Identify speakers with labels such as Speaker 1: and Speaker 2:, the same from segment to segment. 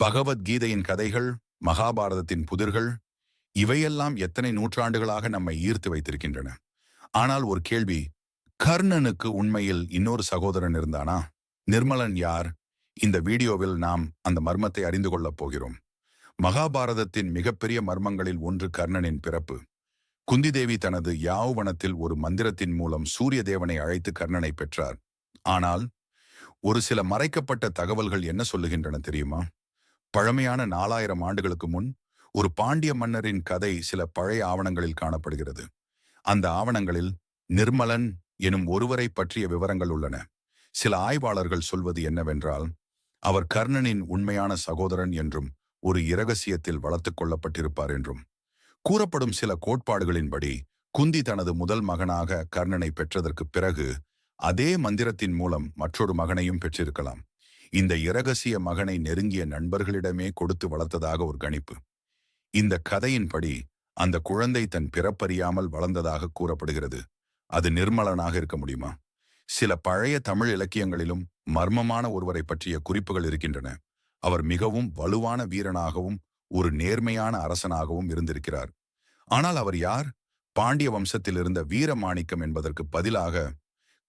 Speaker 1: பகவத்கீதையின் கதைகள் மகாபாரதத்தின் புதிர்கள் இவையெல்லாம் எத்தனை நூற்றாண்டுகளாக நம்மை ஈர்த்து வைத்திருக்கின்றன. ஆனால் ஒரு கேள்வி கர்ணனுக்கு உண்மையில் இன்னொரு சகோதரன் இருந்தானா? நிர்மலன் யார்? இந்த வீடியோவில் நாம் அந்த மர்மத்தை அறிந்து கொள்ளப் போகிறோம். மகாபாரதத்தின் மிகப்பெரிய மர்மங்களில் ஒன்று கர்ணனின் பிறப்பு. குந்தி தேவி தனது யாவுவனத்தில் ஒரு மந்திரத்தின் மூலம் சூரிய தேவனை அழைத்து கர்ணனை பெற்றார். ஆனால் ஒரு சில மறைக்கப்பட்ட தகவல்கள் என்ன சொல்லுகின்றன தெரியுமா? பழமையான நாலாயிரம் ஆண்டுகளுக்கு முன் ஒரு பாண்டிய மன்னரின் கதை சில பழைய ஆவணங்களில் காணப்படுகிறது. அந்த ஆவணங்களில் நிர்மலன் எனும் ஒருவரை பற்றிய விவரங்கள் உள்ளன. சில ஆய்வாளர்கள் சொல்வது என்னவென்றால் அவர் கர்ணனின் உண்மையான சகோதரன் என்றும் ஒரு இரகசியத்தில் வளர்த்துக் கொள்ளப்பட்டிருப்பார் என்றும். கூறப்படும் சில கோட்பாடுகளின்படி குந்தி தனது முதல் மகனாக கர்ணனை பெற்றதற்கு பிறகு அதே மந்திரத்தின் மூலம் மற்றொரு மகனையும் பெற்றிருக்கலாம். இந்த இரகசிய மகனை நெருங்கிய நண்பர்களிடமே கொடுத்து வளர்த்ததாக ஒரு கணிப்பு. இந்த கதையின்படி அந்த குழந்தை தன் பிறப்பறியாமல் வளர்ந்ததாக கூறப்படுகிறது. அது நிர்மலனாக இருக்க முடியுமா? சில பழைய தமிழ் இலக்கியங்களிலும் மர்மமான ஒருவரை பற்றிய குறிப்புகள் இருக்கின்றன. அவர் மிகவும் வலுவான வீரனாகவும் ஒரு நேர்மையான அரசனாகவும் இருந்திருக்கிறார். ஆனால் அவர் யார்? பாண்டிய வம்சத்தில் இருந்த வீரமாணிக்கம் என்பதற்கு பதிலாக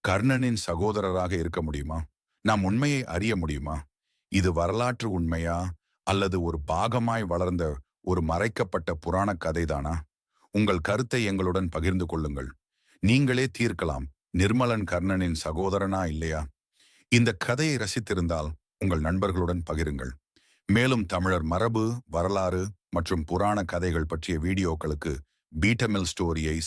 Speaker 1: கர்ணனின் சகோதரராக இருக்க முடியுமா? நாம் உண்மையை அறிய முடியுமா? இது வரலாற்று உண்மையா? அல்லது ஒரு பாகமாய் வளர்ந்த ஒரு மறைக்கப்பட்ட புராண கதைதானா? உங்கள் கருத்தை எங்களுடன் பகிர்ந்து கொள்ளுங்கள். நீங்களே தீர்க்கலாம். நிர்மலன் கர்ணனின் சகோதரனா இல்லையா? இந்த கதையை ரசித்திருந்தால் உங்கள் நண்பர்களுடன் பகிருங்கள். மேலும் தமிழர் மரபு வரலாறு மற்றும் புராண கதைகள் பற்றிய வீடியோக்களுக்கு பீட்டமில் ஸ்டோரியை